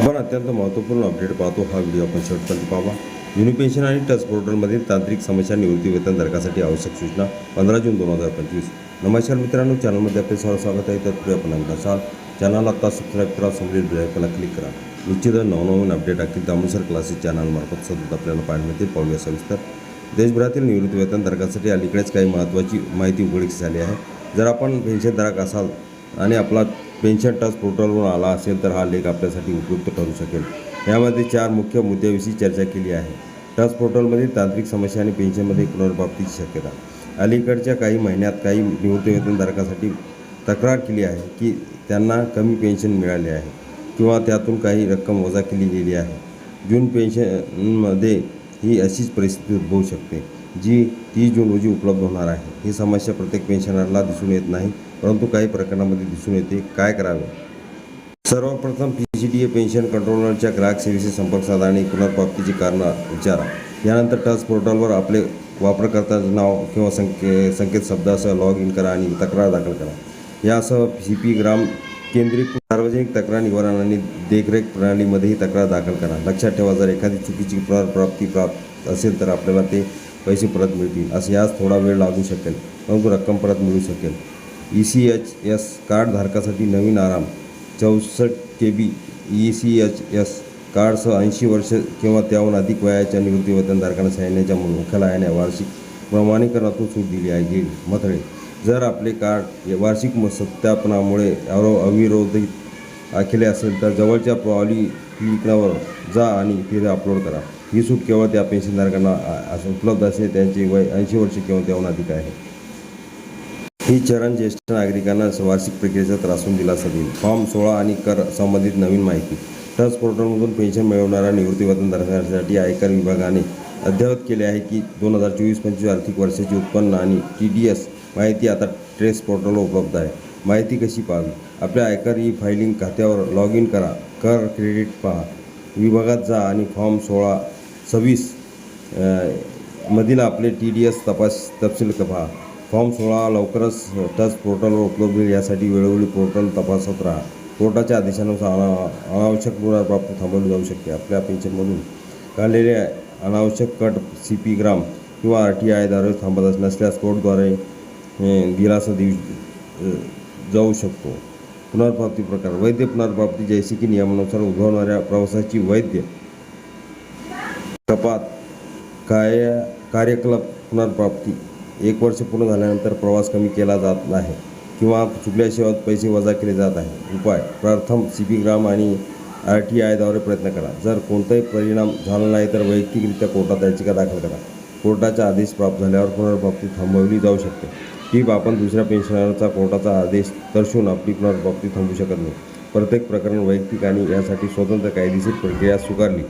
आपण अत्यंत महत्त्वपूर्ण अपडेट पाहतो हा व्हिडिओ आपण शेवटपर्यंत पाहा युनि पेन्शन आणि टच पोर्टलमधील तांत्रिक समस्या निवृत्ती वेतन धारकासाठी आवश्यक सूचना पंधरा जून दोन हजार पंचवीस. नमस्कार मित्रांनो चॅनलमध्ये आपले सर्व स्वागत आहे. तत्पूर्वी आपण अंक असाल चॅनल आत्ता सबस्क्राईब करा समजेल बेलायकला क्लिक करा. निश्चितच नवनवीन अपडेट असतील दामोसर क्लासेस चॅनलमार्फत सतत आपल्याला पाहायला मिळते पाहूया सविस्तर. देशभरातील निवृत्ती वेतन धारकासाठी अलीकडेच काही महत्त्वाची माहिती उघडकीस झाली आहे. जर आपण पेन्शनधारक असाल आणि आपला पेन्शन टच पोर्टलवर आला असेल तर हा लेख आपल्यासाठी उपयुक्त ठरू शकेल. यामध्ये चार मुख्य मुद्द्याविषयी चर्चा केली आहे. टच पोर्टलमध्ये तांत्रिक समस्या आणि पेन्शनमध्ये पुनर्प्राप्तीची शक्यता. अलीकडच्या काही महिन्यात काही निवृत्तीवेतनधारकासाठी तक्रार केली आहे की त्यांना कमी पेन्शन मिळाले आहे किंवा त्यातून काही रक्कम वजा केली गेली आहे. जून पेन्शनमध्ये ही अशीच परिस्थिती उद्भवू शकते जी तीस जून रोजी उपलब्ध होणार आहे. ही समस्या प्रत्येक पेन्शनरला दिसून येत नाही. परंतु काही प्रकरणामध्ये दिसून येते काय करावे? सर्वप्रथम P C D A pension कंट्रोलरच्या ग्राहक सेवेशी संपर्क साधा आणि पुनर्प्राप्तीची कारणं विचारा. यानंतर टच पोर्टलवर आपले वापरकर्त्याचं नाव किंवा संके संकेत शब्दासह लॉग इन करा आणि तक्रार दाखल करा. यासह सी पी ग्राम केंद्रीय सार्वजनिक तक्रार निवारण आणि देखरेख प्रणालीमध्येही तक्रार दाखल करा. लक्षात ठेवा जर एखादी चुकीची पुनर्प्राप्ती प्राप्त असेल तर आपल्याला ते पैसे परत मिळतील. असं यास थोडा वेळ लागू शकेल. परंतु रक्कम परत मिळू शकेल. ई सी एच एस कार्डधारकासाठी नवीन आराम चौसष्ट K B E C H S कार्डसह ऐंशी वर्ष किंवा त्याहून अधिक वयाच्या निवृत्ती वेतनधारकांना सैन्याच्या मुख्यालयाने वार्षिक प्रमाणीकरणातून सूट दिली आहे. गेली मथळे जर आपले कार्ड वार्षिक म- सत्यापनामुळे अरो अविरोधित केले असेल तर जवळच्या पॉलिक्लिनिकवर जा आणि तिथे अपलोड करा. ही सूट केवळ त्या पेन्शनधारकांना असं उपलब्ध असेल त्यांचे वय ऐंशी वर्ष किंवा त्याहून अधिक आहे. ही चरण ज्येष्ठ नागरिकांना वार्षिक प्रक्रियेचा त्रासून दिलासा देईल. फॉर्म सोळा आणि कर संबंधित नवीन माहिती. टच पोर्टलमधून पेन्शन मिळवणाऱ्या निवृत्ती वेतनधारकांसाठी आयकर विभागाने अद्ययावत केले आहे की दोन हजार चोवीस पंचवीस आर्थिक वर्षाचे उत्पन्न आणि टी डी एस माहिती आता ट्रेस पोर्टलवर उपलब्ध आहे. माहिती कशी पाहावी? आपल्या आयकर ई फायलिंग खात्यावर लॉग इन करा. कर क्रेडिट पहा. विभागात जा आणि फॉर्म सोळा सव्वीस मधील आपले टी डी एस तपास तपशील पहा. फॉर्म सोळा लवकरच टच पोर्टलवर उपलब्ध होईल. यासाठी वेळोवेळी पोर्टल तपासत राहा. कोर्टाच्या आदेशानुसार अना अनावश्यक पुनर्प्राप्ती थांबवली जाऊ शकते. आपल्या पेन्शनमधून काढलेले अनावश्यक कट सी पी ग्राम किंवा आर टी आयद्वारे थांबत नसल्यास कोर्टद्वारे दिलासा देऊ जाऊ शकतो. पुनर्प्राप्ती प्रकार. वैद्य पुनर्प्राप्ती जैसे की नियमानुसार उद्भवणाऱ्या प्रवासाची वैद्य कपात काय कार्यकलाप पुनर्प्राप्ती एक वर्ष पूर्ण झाल्यानंतर प्रवास कमी केला जात नाही किंवा चुकल्या सेवात पैसे वजा केले जात आहे उपाय. प्रथम सी पी ग्राम आणि आर टी आयद्वारे प्रयत्न करा. जर कोणताही परिणाम झाला नाही तर वैयक्तिकरित्या कोर्टात याचिका दाखल करा. कोर्टाचा आदेश प्राप्त झाल्यावर पुनर्प्राप्ती थांबवली जाऊ शकते. टीप आपण दुसऱ्या पेन्शनरचा कोर्टाचा आदेश दर्शवून आपली पुनर्प्राप्ती थांबू शकत नाही. प्रत्येक प्रकरण वैयक्तिक आणि यासाठी स्वतंत्र कायदेशीर प्रक्रिया स्वीकारली.